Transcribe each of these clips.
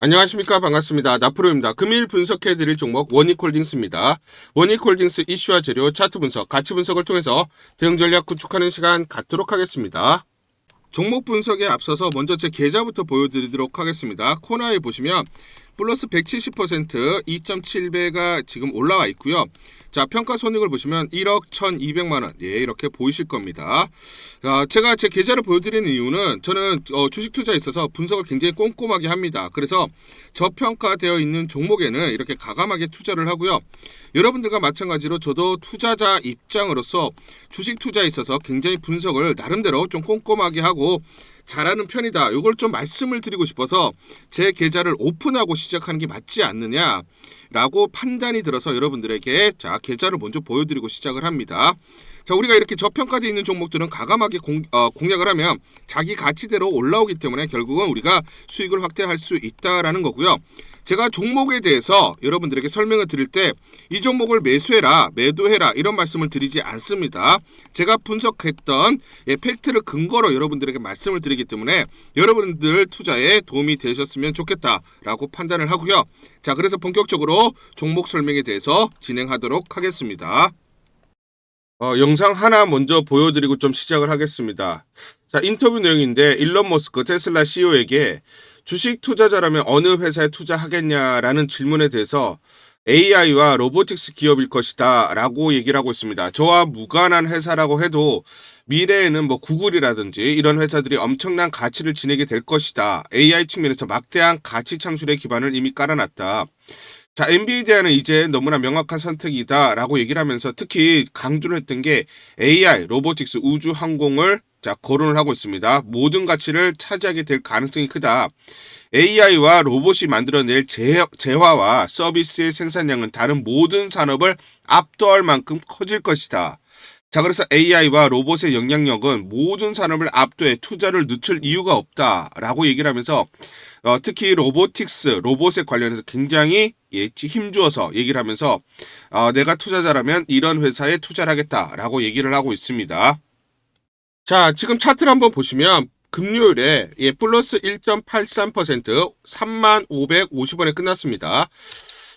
안녕하십니까 반갑습니다. 나프로입니다. 금일 분석해드릴 종목 원익홀딩스입니다. 원익홀딩스 이슈와 재료 차트 분석, 가치 분석을 통해서 대응 전략 구축하는 시간 갖도록 하겠습니다. 종목 분석에 앞서서 먼저 제 계좌부터 보여드리도록 하겠습니다. 코너에 보시면 플러스 170% 2.7배가 지금 올라와 있고요. 자 평가 손익을 보시면 1억 1,200만 원, 예 이렇게 보이실 겁니다. 아, 제가 제 계좌를 보여드리는 이유는 저는 어, 주식 투자에 있어서 분석을 굉장히 꼼꼼하게 합니다. 그래서 저평가되어 있는 종목에는 이렇게 가감하게 투자를 하고요. 여러분들과 마찬가지로 저도 투자자 입장으로서 주식 투자에 있어서 굉장히 분석을 나름대로 좀 꼼꼼하게 하고 잘하는 편이다. 이걸 좀 말씀을 드리고 싶어서 제 계좌를 오픈하고 시작하는 게 맞지 않느냐 라고 판단이 들어서 여러분들에게 자 계좌를 먼저 보여드리고 시작을 합니다. 자 우리가 이렇게 저평가되어 있는 종목들은 가감하게 공, 어, 공략을 하면 자기 가치대로 올라오기 때문에 결국은 우리가 수익을 확대할 수 있다라는 거고요. 제가 종목에 대해서 여러분들에게 설명을 드릴 때 이 종목을 매수해라, 매도해라 이런 말씀을 드리지 않습니다. 제가 분석했던 예, 팩트를 근거로 여러분들에게 말씀을 드리기 때문에 여러분들 투자에 도움이 되셨으면 좋겠다라고 판단을 하고요. 자, 그래서 본격적으로 종목 설명에 대해서 진행하도록 하겠습니다. 어, 영상 하나 먼저 보여드리고 좀 시작을 하겠습니다. 자, 인터뷰 내용인데 일론 머스크 테슬라 CEO에게 주식 투자자라면 어느 회사에 투자하겠냐라는 질문에 대해서 AI와 로보틱스 기업일 것이다 라고 얘기를 하고 있습니다. 저와 무관한 회사라고 해도 미래에는 뭐 구글이라든지 이런 회사들이 엄청난 가치를 지니게 될 것이다. AI 측면에서 막대한 가치 창출의 기반을 이미 깔아놨다. 자, 엔비디아는 이제 너무나 명확한 선택이다라고 얘기를 하면서 특히 강조를 했던 게 AI, 로보틱스, 우주 항공을 자, 거론을 하고 있습니다. 모든 가치를 차지하게 될 가능성이 크다. AI와 로봇이 만들어낼 재, 재화와 서비스의 생산량은 다른 모든 산업을 압도할 만큼 커질 것이다. 자, 그래서 AI와 로봇의 영향력은 모든 산업을 압도해 투자를 늦출 이유가 없다라고 얘기를 하면서 어, 특히 로보틱스, 로봇에 관련해서 굉장히 예, 힘주어서 얘기를 하면서 어, 내가 투자자라면 이런 회사에 투자를 하겠다라고 얘기를 하고 있습니다. 자, 지금 차트를 한번 보시면 금요일에 예, 플러스 1.83% 3,550원에 끝났습니다.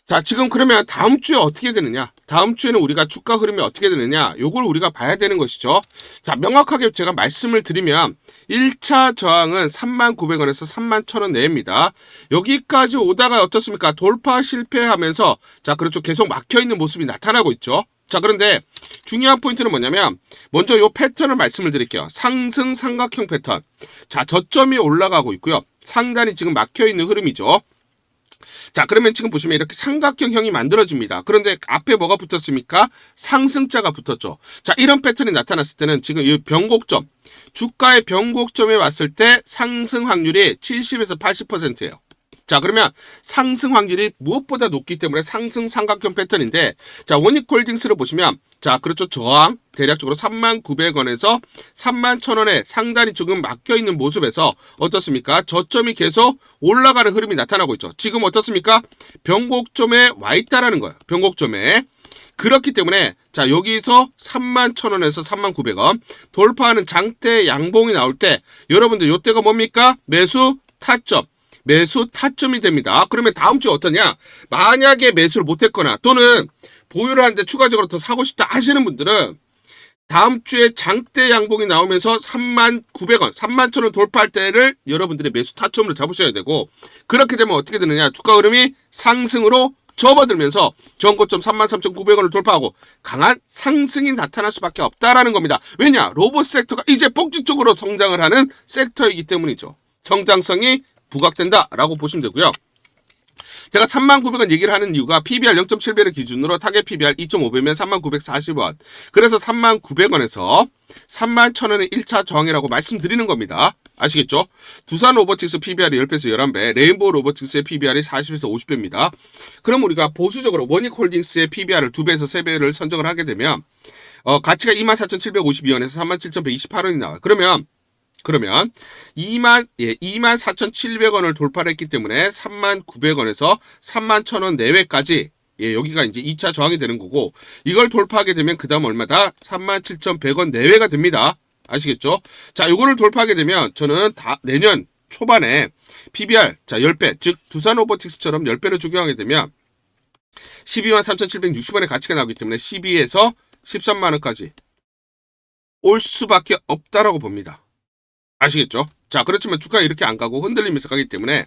자, 지금 그러면 다음 주에 어떻게 되느냐? 다음 주에는 우리가 주가 흐름이 어떻게 되느냐? 요걸 우리가 봐야 되는 것이죠. 자, 명확하게 제가 말씀을 드리면 1차 저항은 39,000원에서 31,000원 내입니다. 여기까지 오다가 어떻습니까? 돌파 실패하면서 자, 그렇죠. 계속 막혀 있는 모습이 나타나고 있죠. 자, 그런데 중요한 포인트는 뭐냐면 먼저 요 패턴을 말씀을 드릴게요. 상승 삼각형 패턴. 자, 저점이 올라가고 있고요. 상단이 지금 막혀 있는 흐름이죠. 자, 그러면 지금 보시면 이렇게 삼각형형이 만들어집니다. 그런데 앞에 뭐가 붙었습니까? 상승자가 붙었죠. 자, 이런 패턴이 나타났을 때는 지금 이 변곡점, 주가의 변곡점에 왔을 때 상승 확률이 70에서 80%예요. 자, 그러면 상승 확률이 무엇보다 높기 때문에 상승 삼각형 패턴인데, 자, 원익홀딩스를 보시면, 자, 그렇죠. 저항, 대략적으로 39,000원에서 31,000원에 상단이 지금 막혀 있는 모습에서 어떻습니까? 저점이 계속 올라가는 흐름이 나타나고 있죠. 지금 어떻습니까? 변곡점에 와 있다라는 거예요. 변곡점에. 그렇기 때문에 자 여기서 31,000원에서 39,000원 돌파하는 장대 양봉이 나올 때 여러분들 요때가 뭡니까? 매수 타점 매수 타점이 됩니다. 그러면 다음 주에 어떠냐? 만약에 매수를 못했거나 또는 보유를 하는데 추가적으로 더 사고 싶다 하시는 분들은 다음 주에 장대 양봉이 나오면서 3만 900원, 3만 천원 돌파할 때를 여러분들의 매수 타점으로 잡으셔야 되고 그렇게 되면 어떻게 되느냐? 주가 흐름이 상승으로 접어들면서 전고점 33,900원을 돌파하고 강한 상승이 나타날 수밖에 없다라는 겁니다. 왜냐? 로봇 섹터가 이제 폭주적으로 성장을 하는 섹터이기 때문이죠. 성장성이 부각된다라고 보시면 되고요. 제가 39,000원 얘기를 하는 이유가 PBR 0.7배를 기준으로 타겟 PBR 2.5배면 39,940원. 그래서 39,000원에서 31,000원의 1차 저항이라고 말씀드리는 겁니다. 아시겠죠? 두산 로보틱스 PBR이 10배에서 11배, 레인보우 로보틱스의 PBR이 40에서 50배입니다. 그럼 우리가 보수적으로 원익 홀딩스의 PBR을 2배에서 3배를 선정을 하게 되면 어, 가치가 24,752원에서 37,128원이 나와요. 그러면 그러면 2만 예, 2만 4,700원을 돌파를 했기 때문에 3만 900원에서 3만 1,000원 내외까지 예, 여기가 이제 2차 저항이 되는 거고 이걸 돌파하게 되면 그다음 얼마다 3만 7,100원 내외가 됩니다. 아시겠죠? 자, 요거를 돌파하게 되면 저는 다 내년 초반에 PBR 자 10배 즉 두산 로보틱스처럼 10배를 적용하게 되면 12만 3,760원의 가치가 나오기 때문에 12에서 13만 원까지 올 수밖에 없다라고 봅니다. 아시겠죠? 자, 그렇지만 주가가 이렇게 안 가고 흔들리면서 가기 때문에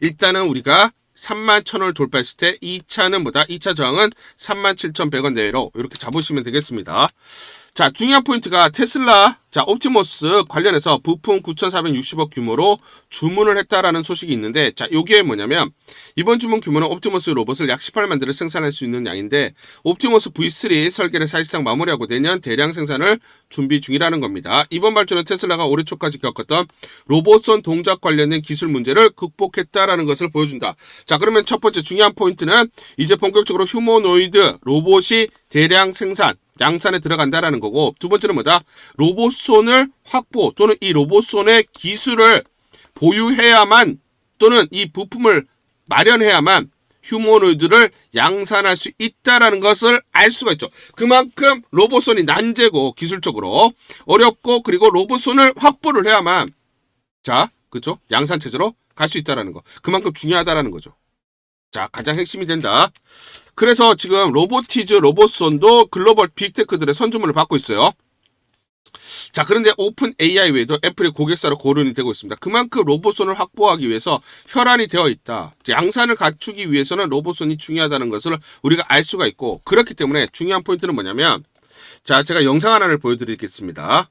일단은 우리가 3만 1,000원을 돌파했을 때 2차는 뭐다? 2차 저항은 3만 7,100원 내외로 이렇게 잡으시면 되겠습니다. 자, 중요한 포인트가 테슬라, 자, 옵티머스 관련해서 부품 9,460억 규모로 주문을 했다라는 소식이 있는데, 자, 요게 뭐냐면, 이번 주문 규모는 옵티머스 로봇을 약 18만 대를 생산할 수 있는 양인데, 옵티머스 V3 설계를 사실상 마무리하고 내년 대량 생산을 준비 중이라는 겁니다. 이번 발주는 테슬라가 올해 초까지 겪었던 로봇선 동작 관련된 기술 문제를 극복했다라는 것을 보여준다. 자, 그러면 첫 번째 중요한 포인트는 이제 본격적으로 휴머노이드 로봇이 대량 생산, 양산에 들어간다라는 거고 두 번째는 뭐다? 로봇손을 확보 또는 이 로봇손의 기술을 보유해야만 또는 이 부품을 마련해야만 휴머노이드를 양산할 수 있다라는 것을 알 수가 있죠. 그만큼 로봇손이 난제고 기술적으로 어렵고 그리고 로봇손을 확보를 해야만 자, 그죠? 양산 체제로 갈 수 있다라는 거. 그만큼 중요하다라는 거죠. 자, 가장 핵심이 된다. 그래서 지금 로보티즈 로봇손도 글로벌 빅테크들의 선주문을 받고 있어요. 자, 그런데 오픈 AI 외에도 애플의 고객사로 거론이 되고 있습니다. 그만큼 로봇손을 확보하기 위해서 혈안이 되어 있다. 양산을 갖추기 위해서는 로봇손이 중요하다는 것을 우리가 알 수가 있고, 그렇기 때문에 중요한 포인트는 뭐냐면, 자, 제가 영상 하나를 보여드리겠습니다.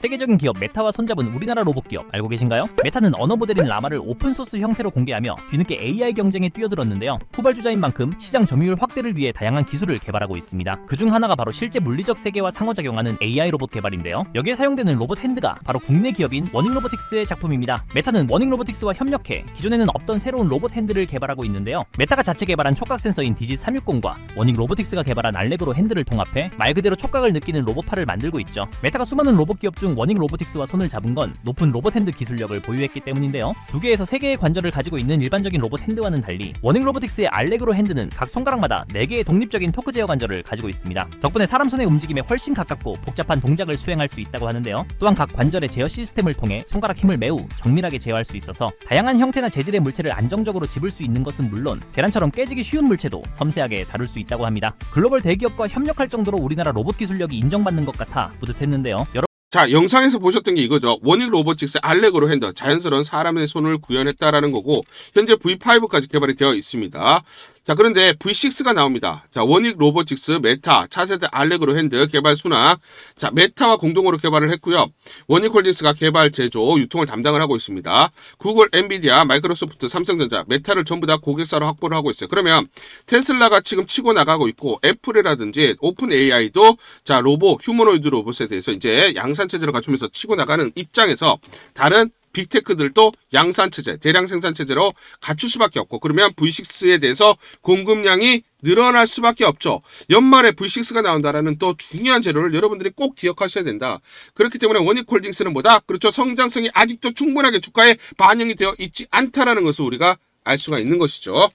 세계적인 기업 메타와 손잡은 우리나라 로봇 기업 알고 계신가요? 메타는 언어 모델인 라마를 오픈 소스 형태로 공개하며 뒤늦게 AI 경쟁에 뛰어들었는데요. 후발주자인 만큼 시장 점유율 확대를 위해 다양한 기술을 개발하고 있습니다. 그중 하나가 바로 실제 물리적 세계와 상호작용하는 AI 로봇 개발인데요. 여기에 사용되는 로봇 핸드가 바로 국내 기업인 워닝 로보틱스의 작품입니다. 메타는 워닝 로보틱스와 협력해 기존에는 없던 새로운 로봇 핸드를 개발하고 있는데요. 메타가 자체 개발한 촉각 센서인 디지 360과 워닝 로보틱스가 개발한 알렉으로 핸드를 통합해 말 그대로 촉각을 느끼는 로봇팔을 만들고 있죠. 메타가 수많은 로봇 기업 중 워닝 로보틱스와 손을 잡은 건 높은 로봇 핸드 기술력을 보유했기 때문인데요. 두 개에서 세 개의 관절을 가지고 있는 일반적인 로봇 핸드와는 달리 워닝 로보틱스의 알렉으로 핸드는 각 손가락마다 네 개의 독립적인 토크 제어 관절을 가지고 있습니다. 덕분에 사람 손의 움직임에 훨씬 가깝고 복잡한 동작을 수행할 수 있다고 하는데요. 또한 각 관절의 제어 시스템을 통해 손가락 힘을 매우 정밀하게 제어할 수 있어서 다양한 형태나 재질의 물체를 안정적으로 집을 수 있는 것은 물론 계란처럼 깨지기 쉬운 물체도 섬세하게 다룰 수 있다고 합니다. 글로벌 대기업과 협력할 정도로 우리나라 로봇 기술력이 인정받는 것 같아 뿌듯했는데요. 자, 영상에서 보셨던 게 이거죠. 워닝 로보틱스 알렉으로 핸드, 자연스러운 사람의 손을 구현했다라는 거고, 현재 V5까지 개발이 되어 있습니다. 자, 그런데 V6가 나옵니다. 자, 워닉 로보틱스, 메타, 차세대 알렉으로 핸드 개발 순항. 자, 메타와 공동으로 개발을 했고요. 워닉 홀딩스가 개발, 제조, 유통을 담당을 하고 있습니다. 구글, 엔비디아, 마이크로소프트, 삼성전자, 메타를 전부 다 고객사로 확보를 하고 있어요. 그러면 테슬라가 지금 치고 나가고 있고 애플이라든지 오픈 AI도 자, 로봇, 휴머노이드 로봇에 대해서 이제 양산 체제를 갖추면서 치고 나가는 입장에서 다른 빅테크들도 양산 체제, 대량 생산 체제로 갖출 수밖에 없고 그러면 V6에 대해서 공급량이 늘어날 수밖에 없죠. 연말에 V6가 나온다라는 또 중요한 재료를 여러분들이 꼭 기억하셔야 된다. 그렇기 때문에 원익홀딩스는 뭐다? 그렇죠. 성장성이 아직도 충분하게 주가에 반영이 되어 있지 않다라는 것을 우리가 알 수가 있는 것이죠.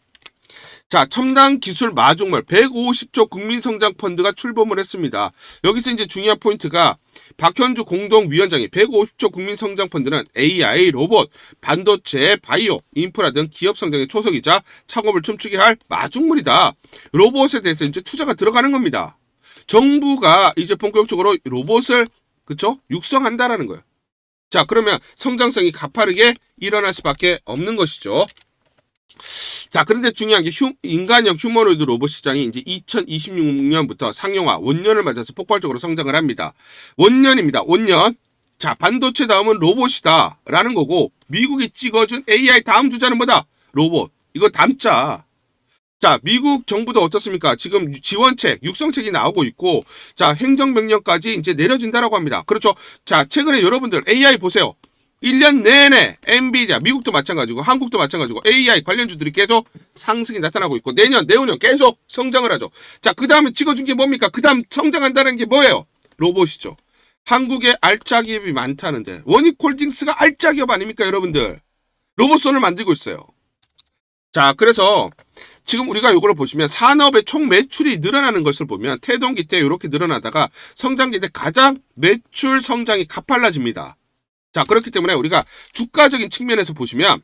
자, 첨단 기술 마중물 150조 국민성장 펀드가 출범을 했습니다. 여기서 이제 중요한 포인트가 박현주 공동위원장이 150조 국민성장 펀드는 AI, 로봇, 반도체, 바이오, 인프라 등 기업 성장의 초석이자 창업을 춤추게 할 마중물이다. 로봇에 대해서 이제 투자가 들어가는 겁니다. 정부가 이제 본격적으로 로봇을 그쵸 육성한다라는 거예요. 자, 그러면 성장성이 가파르게 일어날 수밖에 없는 것이죠. 자, 그런데 중요한 게 휴, 인간형 휴머노이드 로봇 시장이 이제 2026년부터 상용화, 원년을 맞아서 폭발적으로 성장을 합니다. 원년입니다. 원년. 자, 반도체 다음은 로봇이다. 라는 거고, 미국이 찍어준 AI 다음 주자는 뭐다? 로봇. 이거 담자. 자, 미국 정부도 어떻습니까? 지금 지원책, 육성책이 나오고 있고, 자, 행정명령까지 이제 내려진다라고 합니다. 그렇죠. 자, 최근에 여러분들 AI 보세요. 1년 내내 엔비디아, 미국도 마찬가지고 한국도 마찬가지고 AI 관련주들이 계속 상승이 나타나고 있고 내년, 내후년 계속 성장을 하죠. 자, 그 다음에 찍어준 게 뭡니까? 그 다음 성장한다는 게 뭐예요? 로봇이죠. 한국에 알짜 기업이 많다는데 원익홀딩스가 알짜 기업 아닙니까, 여러분들? 로봇손을 만들고 있어요. 자, 그래서 지금 우리가 이걸 보시면 산업의 총 매출이 늘어나는 것을 보면 태동기 때 이렇게 늘어나다가 성장기 때 가장 매출 성장이 가팔라집니다. 자, 그렇기 때문에 우리가 주가적인 측면에서 보시면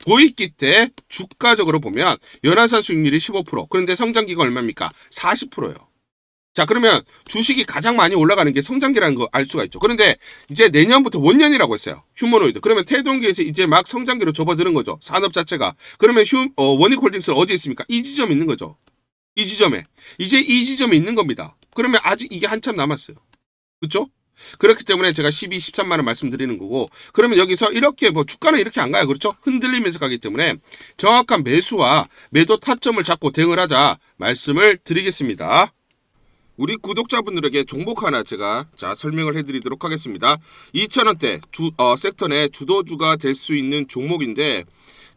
도입기 때 주가적으로 보면 연화산 수익률이 15% 그런데 성장기가 얼마입니까? 40%예요. 자, 그러면 주식이 가장 많이 올라가는 게 성장기라는 거 알 수가 있죠. 그런데 이제 내년부터 원년이라고 했어요. 휴머노이드. 그러면 태동기에서 이제 막 성장기로 접어드는 거죠. 산업 자체가. 그러면 휴, 어, 원익홀딩스는 어디에 있습니까? 이 지점에 있는 거죠. 이 지점에. 이제 이 지점에 있는 겁니다. 그러면 아직 이게 한참 남았어요. 그렇죠? 그렇기 때문에 제가 12, 13만 원 말씀드리는 거고 그러면 여기서 이렇게 뭐 주가는 이렇게 안 가요. 그렇죠? 흔들리면서 가기 때문에 정확한 매수와 매도 타점을 잡고 대응을 하자 말씀을 드리겠습니다. 우리 구독자분들에게 종목 하나 제가 자 설명을 해드리도록 하겠습니다. 2,000원대 주 어, 섹터 내 주도주가 될 수 있는 종목인데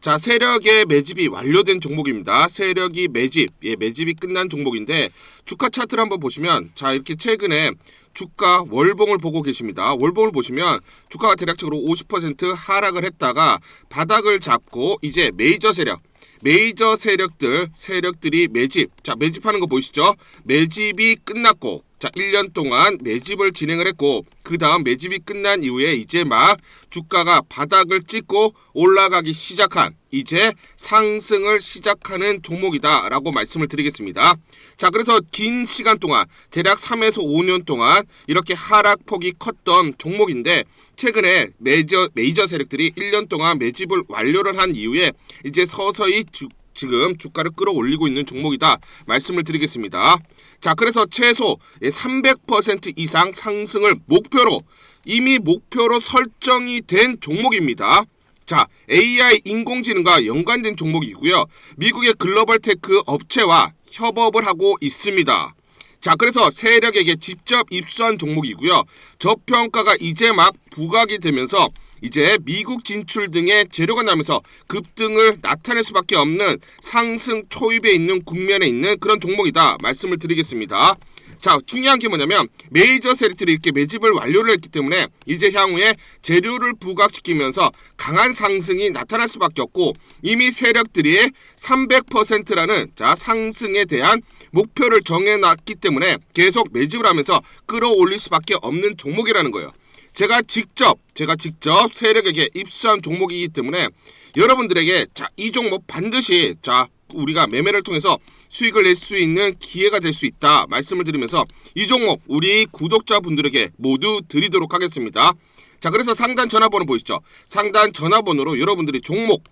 자 세력의 매집이 완료된 종목입니다. 세력이 매집 예 매집이 끝난 종목인데 주가 차트를 한번 보시면 자 이렇게 최근에 주가 월봉을 보고 계십니다. 월봉을 보시면 주가가 대략적으로 50% 하락을 했다가 바닥을 잡고 이제 메이저 세력 메이저 세력들 세력들이 매집 자 매집하는 거 보이시죠 매집이 끝났고 자 1년 동안 매집을 진행을 했고 그 다음 매집이 끝난 이후에 이제 막 주가가 바닥을 찍고 올라가기 시작한 이제 상승을 시작하는 종목이다라고 말씀을 드리겠습니다. 자 그래서 긴 시간 동안 대략 3에서 5년 동안 이렇게 하락폭이 컸던 종목인데 최근에 메이저 메이저 세력들이 1년 동안 매집을 완료를 한 이후에 이제 서서히 주, 지금 주가를 끌어올리고 있는 종목이다 말씀을 드리겠습니다. 자, 그래서 최소 300% 이상 상승을 목표로 이미 목표로 설정이 된 종목입니다. 자, AI 인공지능과 연관된 종목이고요. 미국의 글로벌 테크 업체와 협업을 하고 있습니다. 자, 그래서 세력에게 직접 입수한 종목이고요. 저평가가 이제 막 부각이 되면서 이제 미국 진출 등의 재료가 나면서 급등을 나타낼 수밖에 없는 상승 초입에 있는 국면에 있는 그런 종목이다 말씀을 드리겠습니다. 자, 중요한 게 뭐냐면 메이저 세력들이 이렇게 매집을 완료를 했기 때문에 이제 향후에 재료를 부각시키면서 강한 상승이 나타날 수밖에 없고 이미 세력들이 300%라는 자 상승에 대한 목표를 정해놨기 때문에 계속 매집을 하면서 끌어올릴 수밖에 없는 종목이라는 거예요. 제가 직접 제가 직접 세력에게 입수한 종목이기 때문에 여러분들에게 자 이 종목 반드시 자 우리가 매매를 통해서 수익을 낼 수 있는 기회가 될 수 있다 말씀을 드리면서 이 종목 우리 구독자분들에게 모두 드리도록 하겠습니다. 자 그래서 상단 전화번호 보이시죠? 상단 전화번호로 여러분들이 종목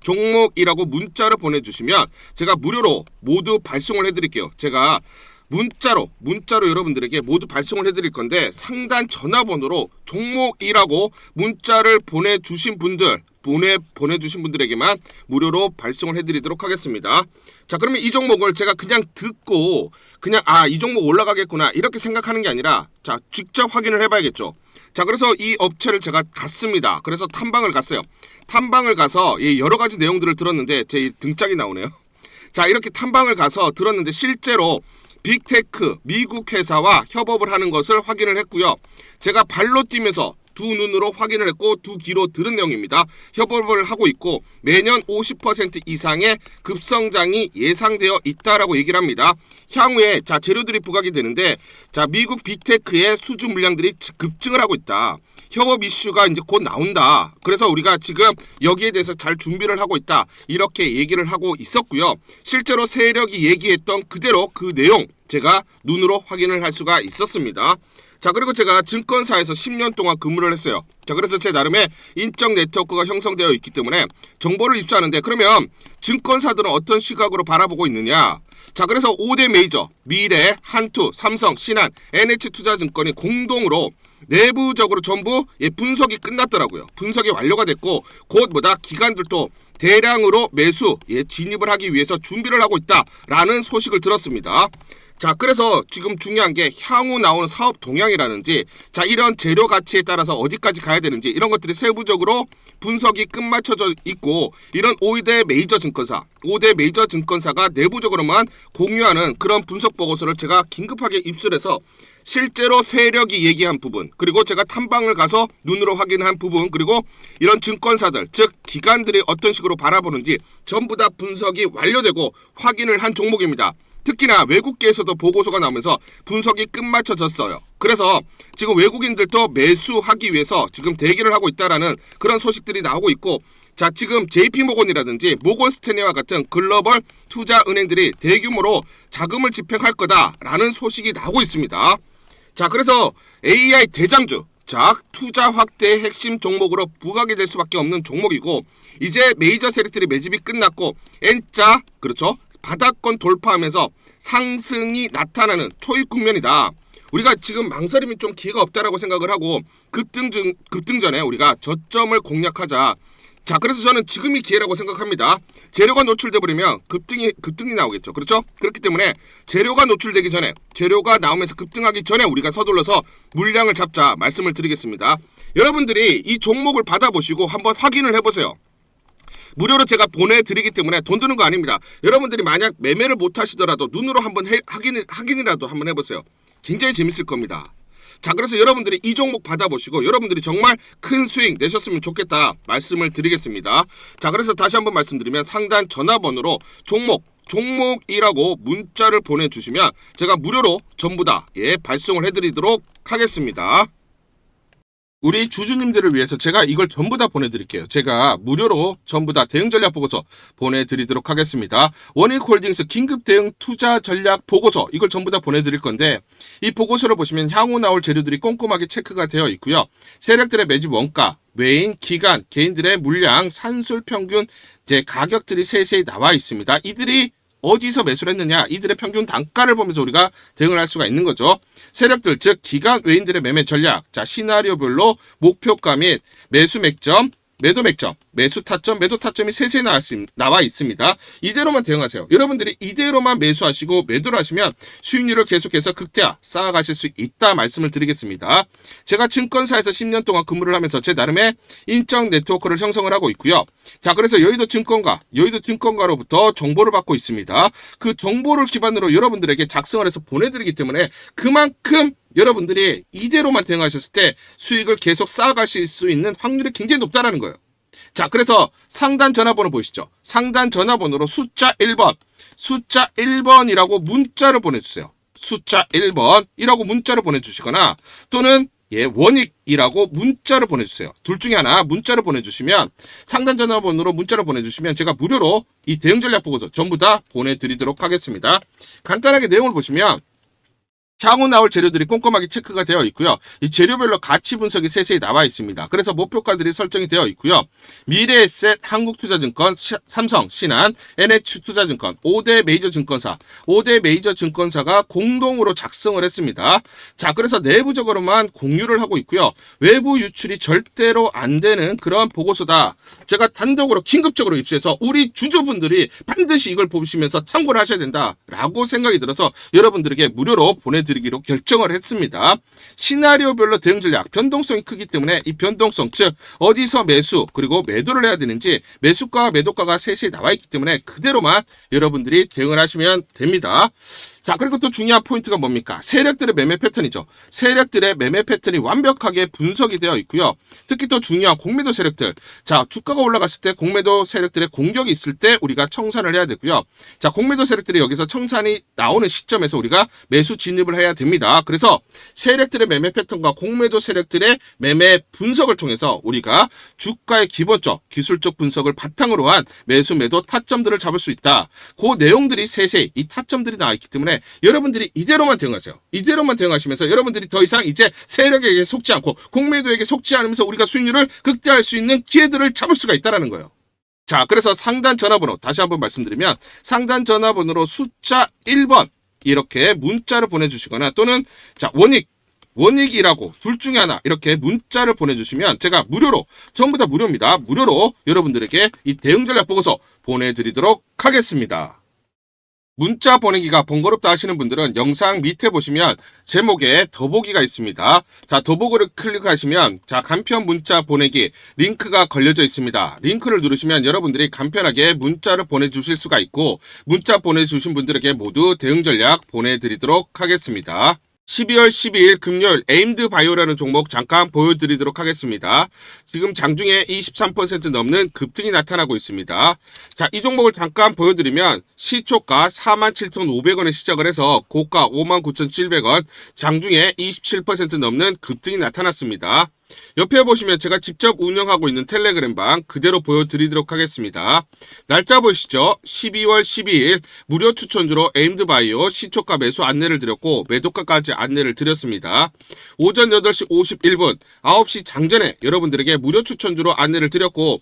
종목이라고 문자를 보내주시면 제가 무료로 모두 발송을 해드릴게요. 제가 문자로 문자로 여러분들에게 모두 발송을 해드릴 건데 상단 전화번호로 종목이라고 문자를 보내주신 분들 보내 보내주신 분들에게만 무료로 발송을 해드리도록 하겠습니다. 자 그러면 이 종목을 제가 그냥 듣고 그냥 아 이 종목 올라가겠구나 이렇게 생각하는 게 아니라 자 직접 확인을 해봐야겠죠. 자 그래서 이 업체를 제가 갔습니다. 그래서 탐방을 갔어요. 탐방을 가서 이 여러 가지 내용들을 들었는데 제 등짝이 나오네요. 자 이렇게 탐방을 가서 들었는데 실제로 빅테크 미국 회사와 협업을 하는 것을 확인을 했고요. 제가 발로 뛰면서 두 눈으로 확인을 했고 두 귀로 들은 내용입니다. 협업을 하고 있고 매년 50% 이상의 급성장이 예상되어 있다라고 얘기를 합니다. 향후에 자 재료들이 부각이 되는데 자 미국 빅테크의 수주 물량들이 급증을 하고 있다. 협업 이슈가 이제 곧 나온다. 그래서 우리가 지금 여기에 대해서 잘 준비를 하고 있다. 이렇게 얘기를 하고 있었고요. 실제로 세력이 얘기했던 그대로 그 내용 제가 눈으로 확인을 할 수가 있었습니다. 자 그리고 제가 증권사에서 10년 동안 근무를 했어요. 자 그래서 제 나름의 인적 네트워크가 형성되어 있기 때문에 정보를 입수하는데 그러면 증권사들은 어떤 시각으로 바라보고 있느냐? 자 그래서 5대 메이저 미래, 한투, 삼성, 신한, NH투자증권이 공동으로 내부적으로 전부 예, 분석이 끝났더라고요. 분석이 완료가 됐고 곧 뭐다 기관들도 대량으로 매수 예, 진입을 하기 위해서 준비를 하고 있다라는 소식을 들었습니다. 자, 그래서 지금 중요한 게 향후 나오는 사업 동향이라든지 자, 이런 재료 가치에 따라서 어디까지 가야 되는지 이런 것들이 세부적으로 분석이 끝마쳐져 있고 이런 5대 메이저 증권사, 5대 메이저 증권사가 내부적으로만 공유하는 그런 분석 보고서를 제가 긴급하게 입수해서 실제로 세력이 얘기한 부분 그리고 제가 탐방을 가서 눈으로 확인한 부분 그리고 이런 증권사들 즉 기관들이 어떤 식으로 바라보는지 전부 다 분석이 완료되고 확인을 한 종목입니다. 특히나 외국계에서도 보고서가 나오면서 분석이 끝마쳐졌어요. 그래서 지금 외국인들도 매수하기 위해서 지금 대기를 하고 있다라는 그런 소식들이 나오고 있고 자 지금 JP 모건이라든지 모건 스탠리와 같은 글로벌 투자 은행들이 대규모로 자금을 집행할 거다라는 소식이 나오고 있습니다. 자 그래서 AI 대장주 자 투자 확대의 핵심 종목으로 부각이 될 수밖에 없는 종목이고 이제 메이저 세력들이 매집이 끝났고 N자 그렇죠 바닥권 돌파하면서 상승이 나타나는 초입 국면이다. 우리가 지금 망설임이 좀 기회가 없다라고 생각을 하고 급등 중 급등 전에 우리가 저점을 공략하자. 자, 그래서 저는 지금이 기회라고 생각합니다. 재료가 노출돼 버리면 급등이 급등이 나오겠죠. 그렇죠? 그렇기 때문에 재료가 노출되기 전에 재료가 나오면서 급등하기 전에 우리가 서둘러서 물량을 잡자 말씀을 드리겠습니다. 여러분들이 이 종목을 받아보시고 한번 확인을 해보세요. 무료로 제가 보내드리기 때문에 돈 드는 거 아닙니다. 여러분들이 만약 매매를 못 하시더라도 눈으로 한번 해, 확인, 확인이라도 한번 해보세요. 굉장히 재밌을 겁니다. 자, 그래서 여러분들이 이 종목 받아보시고 여러분들이 정말 큰 수익 내셨으면 좋겠다 말씀을 드리겠습니다. 자, 그래서 다시 한번 말씀드리면 상단 전화번호로 종목 종목이라고 문자를 보내주시면 제가 무료로 전부 다 예, 발송을 해드리도록 하겠습니다. 우리 주주님들을 위해서 제가 이걸 전부 다 보내드릴게요. 제가 무료로 전부 다 대응 전략 보고서 보내드리도록 하겠습니다. 원익홀딩스 긴급 대응 투자 전략 보고서 이걸 전부 다 보내드릴 건데 이 보고서를 보시면 향후 나올 재료들이 꼼꼼하게 체크가 되어 있고요. 세력들의 매집 원가, 외인, 기간, 개인들의 물량, 산술 평균 가격들이 세세히 나와 있습니다. 이들이 어디서 매수를 했느냐 이들의 평균 단가를 보면서 우리가 대응을 할 수가 있는 거죠. 세력들 즉 기간 외인들의 매매 전략 자 시나리오별로 목표가 및 매수 맥점 매도 맥점, 매수 타점, 매도 타점이 세세히 나와, 있습니다. 이대로만 대응하세요. 여러분들이 이대로만 매수하시고 매도를 하시면 수익률을 계속해서 극대화 쌓아가실 수 있다 말씀을 드리겠습니다. 제가 증권사에서 10년 동안 근무를 하면서 제 나름의 인적 네트워크를 형성을 하고 있고요. 자, 그래서 여의도 증권가, 여의도 증권가로부터 정보를 받고 있습니다. 그 정보를 기반으로 여러분들에게 작성을 해서 보내드리기 때문에 그만큼 여러분들이 이대로만 대응하셨을 때 수익을 계속 쌓아가실 수 있는 확률이 굉장히 높다라는 거예요. 자, 그래서 상단 전화번호 보이시죠? 상단 전화번호로 숫자 1번, 숫자 1번이라고 문자를 보내주세요. 숫자 1번이라고 문자를 보내주시거나 또는 예, 원익이라고 문자를 보내주세요. 둘 중에 하나 문자를 보내주시면 상단 전화번호로 문자를 보내주시면 제가 무료로 이 대응 전략 보고서 전부 다 보내드리도록 하겠습니다. 간단하게 내용을 보시면 향후 나올 재료들이 꼼꼼하게 체크가 되어 있고요. 이 재료별로 가치 분석이 세세히 나와 있습니다. 그래서 목표가들이 설정이 되어 있고요. 미래에셋, 한국투자증권, 시- 삼성, 신한, NH투자증권, 5대 메이저 증권사, 5대 메이저 증권사가 공동으로 작성을 했습니다. 자, 그래서 내부적으로만 공유를 하고 있고요. 외부 유출이 절대로 안 되는 그런 보고서다. 제가 단독으로 긴급적으로 입수해서 우리 주주분들이 반드시 이걸 보시면서 참고를 하셔야 된다라고 생각이 들어서 여러분들에게 무료로 보내 드리기로 결정을 했습니다. 시나리오별로 대응 전략 변동성이 크기 때문에 이 변동성 즉 어디서 매수 그리고 매도를 해야 되는지 매수가와 매도가가 세세히 나와 있기 때문에 그대로만 여러분들이 대응을 하시면 됩니다. 자, 그리고 또 중요한 포인트가 뭡니까? 세력들의 매매 패턴이죠. 세력들의 매매 패턴이 완벽하게 분석이 되어 있고요. 특히 또 중요한 공매도 세력들. 자, 주가가 올라갔을 때 공매도 세력들의 공격이 있을 때 우리가 청산을 해야 되고요. 자, 공매도 세력들이 여기서 청산이 나오는 시점에서 우리가 매수 진입을 해야 됩니다. 그래서 세력들의 매매 패턴과 공매도 세력들의 매매 분석을 통해서 우리가 주가의 기본적 기술적 분석을 바탕으로 한 매수 매도 타점들을 잡을 수 있다. 그 내용들이 세세히 이 타점들이 나와 있기 때문에 여러분들이 이대로만 대응하세요. 이대로만 대응하시면서 여러분들이 더 이상 이제 세력에게 속지 않고 공매도에게 속지 않으면서 우리가 수익률을 극대화할 수 있는 기회들을 잡을 수가 있다라는 거예요. 자, 그래서 상단 전화번호 다시 한번 말씀드리면 상단 전화번호로 숫자 1번 이렇게 문자를 보내주시거나 또는 자 원익 원익이라고 둘 중에 하나 이렇게 문자를 보내주시면 제가 무료로 전부 다 무료입니다. 무료로 여러분들에게 이 대응 전략 보고서 보내드리도록 하겠습니다. 문자 보내기가 번거롭다 하시는 분들은 영상 밑에 보시면 제목에 더보기가 있습니다. 자, 더보기를 클릭하시면 자, 간편 문자 보내기 링크가 걸려져 있습니다. 링크를 누르시면 여러분들이 간편하게 문자를 보내주실 수가 있고 문자 보내주신 분들에게 모두 대응 전략 보내드리도록 하겠습니다. 12월 12일 금요일 에임드 바이오라는 종목 잠깐 보여드리도록 하겠습니다. 지금 장중에 23% 넘는 급등이 나타나고 있습니다. 자, 이 종목을 잠깐 보여드리면 시초가 47,500원에 시작을 해서 고가 59,700원, 장중에 27% 넘는 급등이 나타났습니다. 옆에 보시면 제가 직접 운영하고 있는 텔레그램 방 그대로 보여드리도록 하겠습니다. 날짜 보시죠. 12월 12일 무료 추천주로 에임드 바이오 시초가 매수 안내를 드렸고 매도가까지 안내를 드렸습니다. 오전 8시 51분 9시 장전에 여러분들에게 무료 추천주로 안내를 드렸고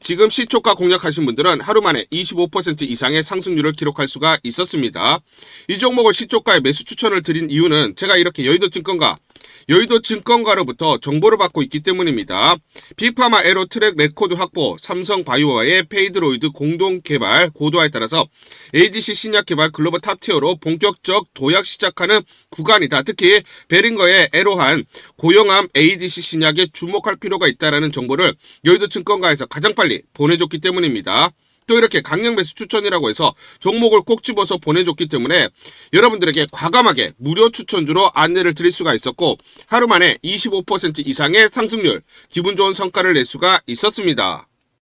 지금 시초가 공략하신 분들은 하루 만에 25% 이상의 상승률을 기록할 수가 있었습니다. 이 종목을 시초가에 매수 추천을 드린 이유는 제가 이렇게 여의도 증권가 여의도 증권가로부터 정보를 받고 있기 때문입니다. 빅파마 에로 트랙 레코드 확보, 삼성 바이오와의 페이드로이드 공동 개발 고도화에 따라서 ADC 신약 개발 글로벌 탑티어로 본격적 도약 시작하는 구간이다. 특히 베링거의 에로한 고영암 ADC 신약에 주목할 필요가 있다라는 정보를 여의도 증권가에서 가장 빨리 보내줬기 때문입니다. 또 이렇게 강력 매수 추천이라고 해서 종목을 꼭 집어서 보내줬기 때문에 여러분들에게 과감하게 무료 추천주로 안내를 드릴 수가 있었고 하루 만에 25% 이상의 상승률, 기분 좋은 성과를 낼 수가 있었습니다.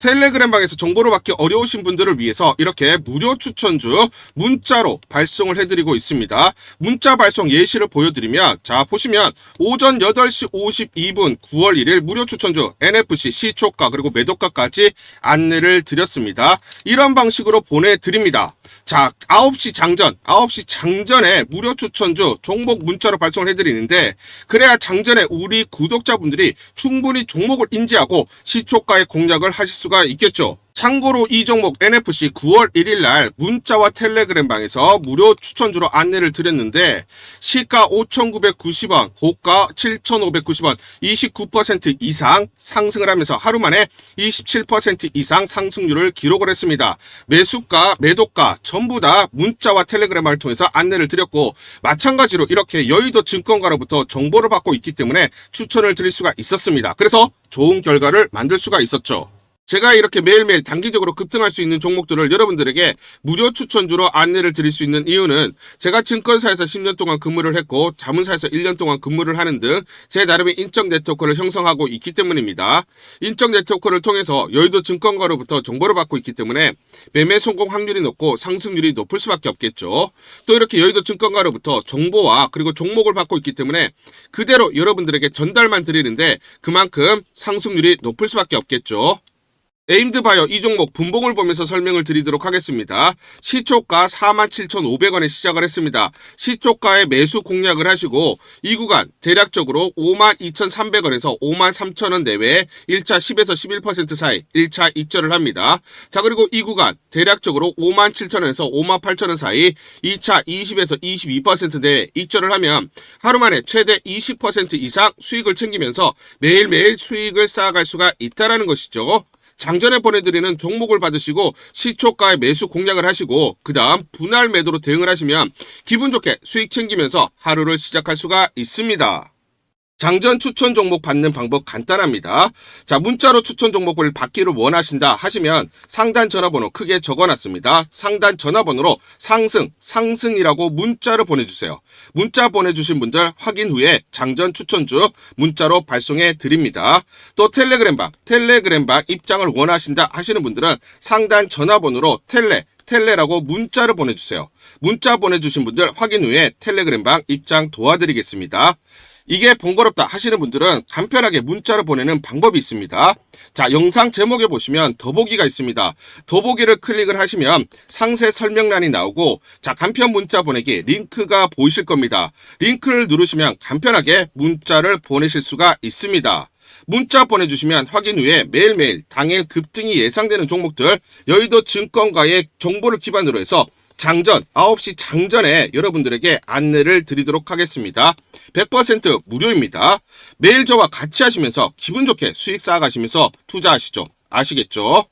텔레그램 방에서 정보를 받기 어려우신 분들을 위해서 이렇게 무료 추천주 문자로 발송을 해드리고 있습니다. 문자 발송 예시를 보여드리면 자 보시면 오전 8시 52분 9월 1일 무료 추천주 NFC 시초가 그리고 매도가까지 안내를 드렸습니다. 이런 방식으로 보내드립니다. 자 9시 장전 9시 장전에 무료 추천주 종목 문자로 발송을 해드리는데 그래야 장전에 우리 구독자분들이 충분히 종목을 인지하고 시초가의 공략을 하실 수가 있겠죠. 참고로 이 종목 NFC 9월 1일 날 문자와 텔레그램 방에서 무료 추천주로 안내를 드렸는데 시가 5,990원, 고가 7,590원, 29% 이상 상승을 하면서 하루 만에 27% 이상 상승률을 기록을 했습니다. 매수가, 매도가 전부 다 문자와 텔레그램을 통해서 안내를 드렸고 마찬가지로 이렇게 여의도 증권가로부터 정보를 받고 있기 때문에 추천을 드릴 수가 있었습니다. 그래서 좋은 결과를 만들 수가 있었죠. 제가 이렇게 매일매일 단기적으로 급등할 수 있는 종목들을 여러분들에게 무료 추천주로 안내를 드릴 수 있는 이유는 제가 증권사에서 10년 동안 근무를 했고 자문사에서 1년 동안 근무를 하는 등 제 나름의 인적 네트워크를 형성하고 있기 때문입니다. 인적 네트워크를 통해서 여의도 증권가로부터 정보를 받고 있기 때문에 매매 성공 확률이 높고 상승률이 높을 수밖에 없겠죠. 또 이렇게 여의도 증권가로부터 정보와 그리고 종목을 받고 있기 때문에 그대로 여러분들에게 전달만 드리는데 그만큼 상승률이 높을 수밖에 없겠죠. 에임드 바이오 이 종목 분봉을 보면서 설명을 드리도록 하겠습니다. 시초가 47,500원에 시작을 했습니다. 시초가에 매수 공략을 하시고 이 구간 대략적으로 52,300원에서 53,000원 내외에 1차 10에서 11% 사이 1차 입절을 합니다. 자 그리고 이 구간 대략적으로 57,000원에서 58,000원 사이 2차 20에서 22% 내외 입절을 하면 하루 만에 최대 20% 이상 수익을 챙기면서 매일매일 수익을 쌓아갈 수가 있다라는 것이죠. 장전에 보내드리는 종목을 받으시고 시초가에 매수 공략을 하시고 그 다음 분할 매도로 대응을 하시면 기분 좋게 수익 챙기면서 하루를 시작할 수가 있습니다. 장전 추천 종목 받는 방법 간단합니다. 자, 문자로 추천 종목을 받기를 원하신다 하시면 상단 전화번호 크게 적어놨습니다. 상단 전화번호로 상승, 상승이라고 문자를 보내주세요. 문자 보내주신 분들 확인 후에 장전 추천주 문자로 발송해 드립니다. 또 텔레그램방, 텔레그램방 입장을 원하신다 하시는 분들은 상단 전화번호로 텔레, 텔레라고 문자를 보내주세요. 문자 보내주신 분들 확인 후에 텔레그램방 입장 도와드리겠습니다. 이게 번거롭다 하시는 분들은 간편하게 문자를 보내는 방법이 있습니다. 자, 영상 제목에 보시면 더보기가 있습니다. 더보기를 클릭을 하시면 상세 설명란이 나오고 자, 간편 문자 보내기 링크가 보이실 겁니다. 링크를 누르시면 간편하게 문자를 보내실 수가 있습니다. 문자 보내주시면 확인 후에 매일매일 당일 급등이 예상되는 종목들 여의도 증권가의 정보를 기반으로 해서 장전 9시 장전에 여러분들에게 안내를 드리도록 하겠습니다. 100% 무료입니다. 매일 저와 같이 하시면서 기분 좋게 수익 쌓아가시면서 투자하시죠. 아시겠죠?